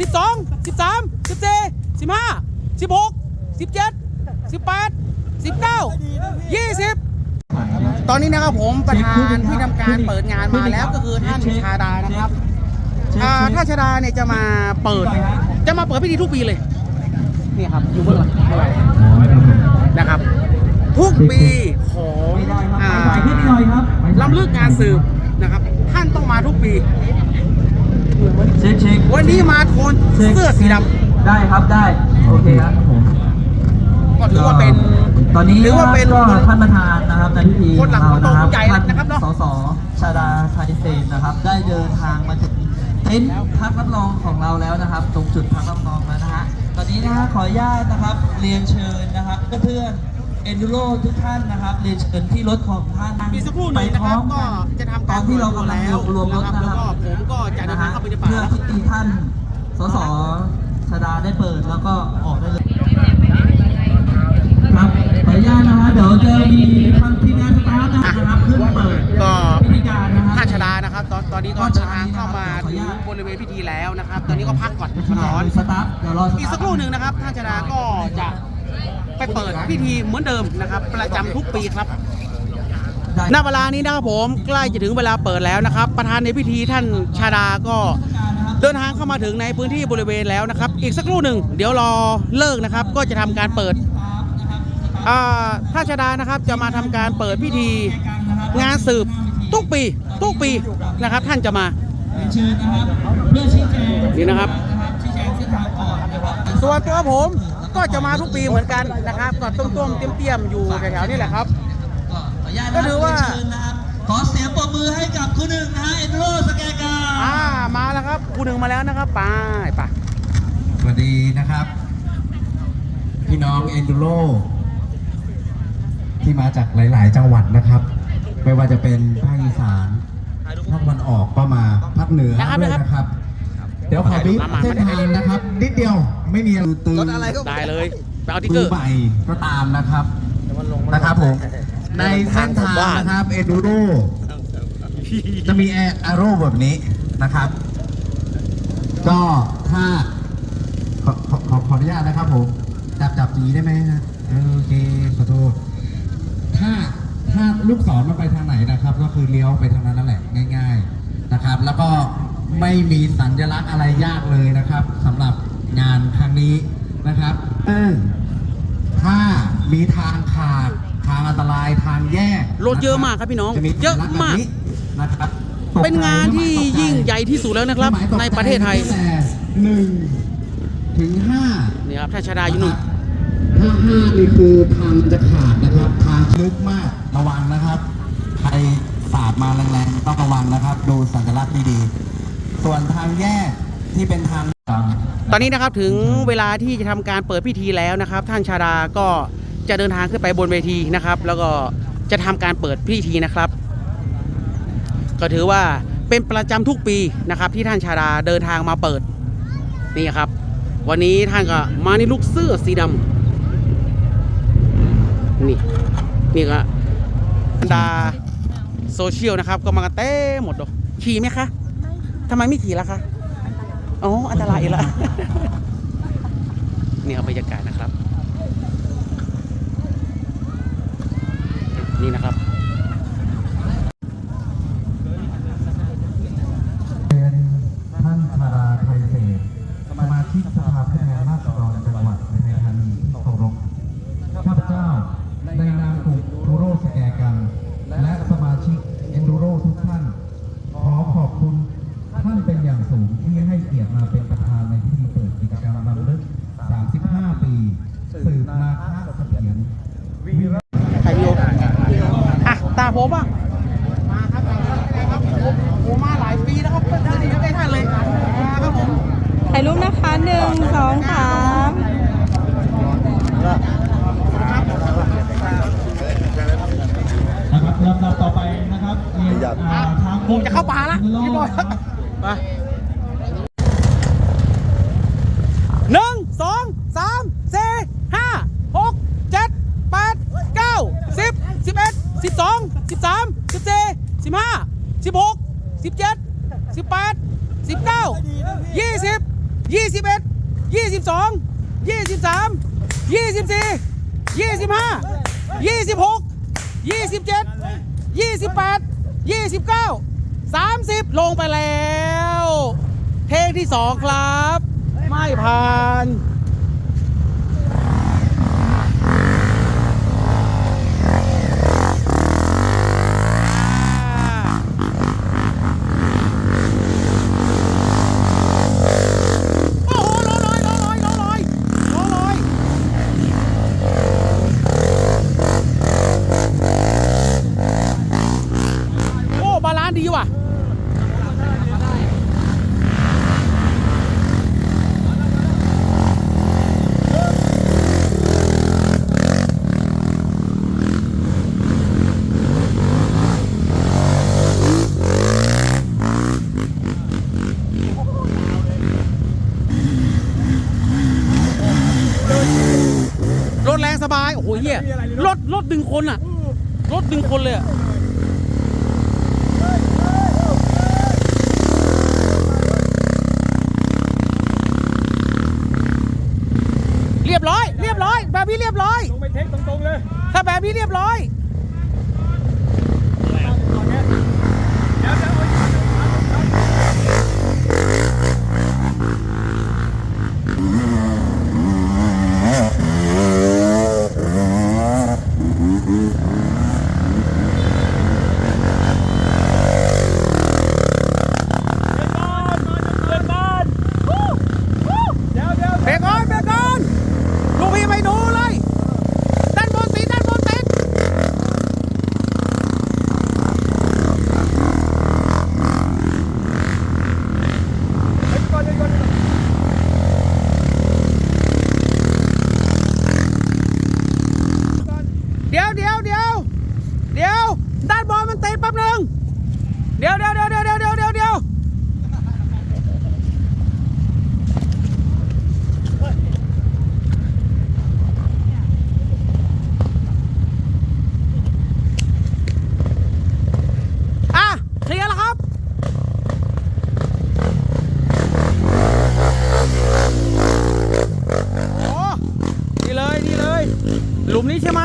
สิบสองสิบสามสิบสี่สิบห้าสิบหกสิบเจ็ดสิบแปดสิบเก้ายี่สิบตอนนี้นะครับผมประธานที่ทำการเปิดงานมาแล้วก็คือท่านชาดานะครับท่านชาดาเนี่ยจะมาเปิด จะมาเปิดพิธีทุกปีเลยนี่ครับอยู่เบื้องหลังนะครับ ทุกปีของอ่าล้ำลึกงานสืบนะครับ ท่านต้องมาทุกปี เช็คเช็ควันนี้มาโทนเสื้อสีดได้ครับได้ โอเคครับผมำก็ถือว่าเป็น ตอนนี้ถือว่าเป็นก็ท่านประธานนะครับในพิธีคนหลังคนโตของคนใหญ่ท่านนะครับเนอะสสชาดาไทยเศษนะครับ ได้เดินทางมาถึงเต็นท์พักรับรองของเราแล้วนะครับ ตรงจุดพักรับรองแล้วนะฮะตอนนี้นะฮะขออนุญาตนะครับเรียนเชิญนะครับเพื่อนเอ็นดูโรทุกท่านนะครับเรียนเชิญที่รถของท่านมีสักครู่หนึ่งนะครับ ไปพก็อมจะทำตกาอรนที่เรากำลังแล้วรวมรถนะครับนะแล้วคก็รับผมก็ จะเดินทางเข้าไปในป่าเพื่อที่ท่าน สสชาดาได้เปิดแล้วก็ออกได้เลย ครับขออนุญาตนะฮะเดี๋ยวจะมีทางทีมงานสตาฟนะครับขึ้นเปิดก็พิธีการนะครัท่านชาดานะครับ ตอนตอนนี้ก็เดินทางเข้ามาถึงบริเวณพิธีแล้วนะครับ ตอนนี้ก็พักก่อนร้อนสตาฟเดี๋ยวรออีกสักครู่หนึ่งนะครับท่านชาดาก็จะไปเปิดพิธีเหมือนเดิมนะครับ ประจำทุกปีครับได้ ณเวลานี้นะครับผมใกล้จะถึงเวลาเปิดแล้วนะครับ ประธานในพิธีท่านชาดาก็เดินทางเข้ามาถึงในพื้นที่บริเวณแล้วนะครับ อีกสักครู่หนึ่งเดี๋ยวรอเลิกนะครับ ก็จะทำการเปิดอ่าท่านชาดานะครับจะมาทำการเปิดพิธีงานสืบทุกปีทุกปีนะครับ ท่านจะมาเชิญนะครับเพื่อชี้แจงนี่นะครับชี้แจงเส้นทางก่อนนะครับส่วนตัวผมก็จะมาทุกปีเหมือนกันนะครับก็ต้มๆเตี้ยมๆอยู่แถวๆนี่แหละครับก็ขออนุ ญาตนะก็ถือว่าเชิญนะครับขอเสียงปรบมือให้กับคุณหนึ่งนะฮะเอ็นโรสแกกาอ่ามาแล้วครับคู่หนึ่งมาแล้วนะครับไปไปสวัสดีนะครับ พี่น้องเอนดูโรที่มาจากหลาย ๆ จังหวัดนะครับ ไม่ว่าจะเป็นภาคอีสานภาคตะวันออกก็มาภาคเหนือนะครับด้วยนะครับนะครับ เดี๋ยวขอบิ๊กมามาเส้นทางนะครับ นิดเดียวไม่มีอะไรตื่นได้เลยไปเอาติ๊กเกมืออร์ใหม่ก็ตามนะครับนะครับผม ในเส้นทางนะครับเอนดูโรจะมีแอร์โร่แบบนี้นะครับ ก็ถ้าขอขอขอขออนุญาตนะครับผม จับจับจีได้ไหมฮะโอเคขอโทษถ้าถ้าลูกศรมันไปทางไหนนะครับ ก็คือเลี้ยวไปทางนั้นนั่นแหละง่าย ๆนะครับ แล้วก็ไม่มีสัญลักษณ์อะไรยากเลยนะครับสำหรับงานครั้งนี้นะครับเออถ้ามีทางขาด ทางอันตรายทางแยกรถเยอะมากครับพี่น้องจมีเยอะมากสัญลัษณ์แบบนี้นะครับตกใจเป็นงานที่ไม่ตกใจยิ่งใหญ่ที่สุดแล้วนะครับหมายตกใจในประเทศไทยตั้งแต่หนึ่งถึงห้านี่ครับท่านชาดาอยู่นู่นถ้าห้านี่คือทางจะขาดนะครับ ทางลึกมากระวังนะครับใครสาดมาแรงๆต้องระวังนะครับ ดูสัญลักษณ์ดีๆส่วนทางแยกที่เป็นทางตอนนี้นะครับถึงเวลาที่จะทำการเปิดพิธีแล้วนะครับ ท่านชาดาก็ จะเดินทางขึ้นไปบนเวทีนะครับ แล้วก็จะทำการเปิดพิธีนะครับ ก็ถือว่าเป็นประจำทุกปีนะครับ ที่ท่านชาดาเดินทางมาเปิดนี่ครับ วันนี้ท่านก็มาในลุกเสื้อสีดำนี่นี่ก็บรรดาโซเชียลนะครับ ก็มากันเต้หมดเลยขี่ไหมคะทำไมไม่ขี่ล่ะคะอ๋ออันตรายอีกแล้วนี่ครับบรรยากาศนะครับ นี่นะครับ เป็นท่านธาราไทยเศษสมาชิกสภาผู้แทนราษฎรจังหวัดอุทัยธานีที่เคารพข้าพเจ้าในนามกลุ่มทูโรสแกกัน และสมาชิกเอนดูโรทุกท่าน ขอขอบคุณท่านเป็นอย่างสูงที่ให้เกียรติมาเป็นประธานในพิธีเปิดกิจกรรมรำลึก 35 ปี สืบนาคเสถียรวิร ถ่ายวิดีโออะ ตา ผมอะมาครับมาครับผมมาหลายปีแล้วครับเพิ่งเจอที่ใกล้ท่านเลยมาครับผมถ่ายรูปนะคะหนึ่งสองสาม นะครับลำดับต่อไปนะครับเรียนอ่าทาง ผมจะเข้าป่าละพี่บอย ครับ ไปหนึ่งสองสามสี่ห้าหกเจ็ดแปดเก้าสิบสิบเอ็ดสิบสองสิบสามสิบสี่สิ บห้าสิบหกสิบเจ็ดสิบแปดสิบเก้ายี่สิบยี่สิบเอ็ดยี่สิบสองยี่สิบสามยี่สิบสี่ยี่สิบห้ายี่สิบหกยี่สิบเจ็ดยี่สิบแปดยี่สิบเก้าสามสิบลงไปแล้ว เทคที่สองครับ ไม่ผ่าน อ้โหเฮียรถรถดึงคนอะรถดึงคนเลยอะเรียบร้อย เรียบร้อย แบบนี้เรียบร้อย ลงไปเทคตรงๆเลย ถ้าแบบนี้เรียบร้อย เดี๋ยวเดี๋ยวเอา เดี๋ยวเดี๋ยว เบรกก่อนเบรกก่อนลูกพี่ไม่ดูเลย ด้านบนติดด้านบนติดเดี๋ยวเดี๋ยวเดี๋ยวเดี๋ยวด้านบนมันติดแป๊บหนึงเดี๋ยวเดี๋ยวเดี๋ยวเดี๋ยวเดี๋ยวเดี๋ยวเดี๋ยวอะเคลียร์แล้วครับ โอ้นี่เลยนี่เลย หลุมนี้ใช่ไหม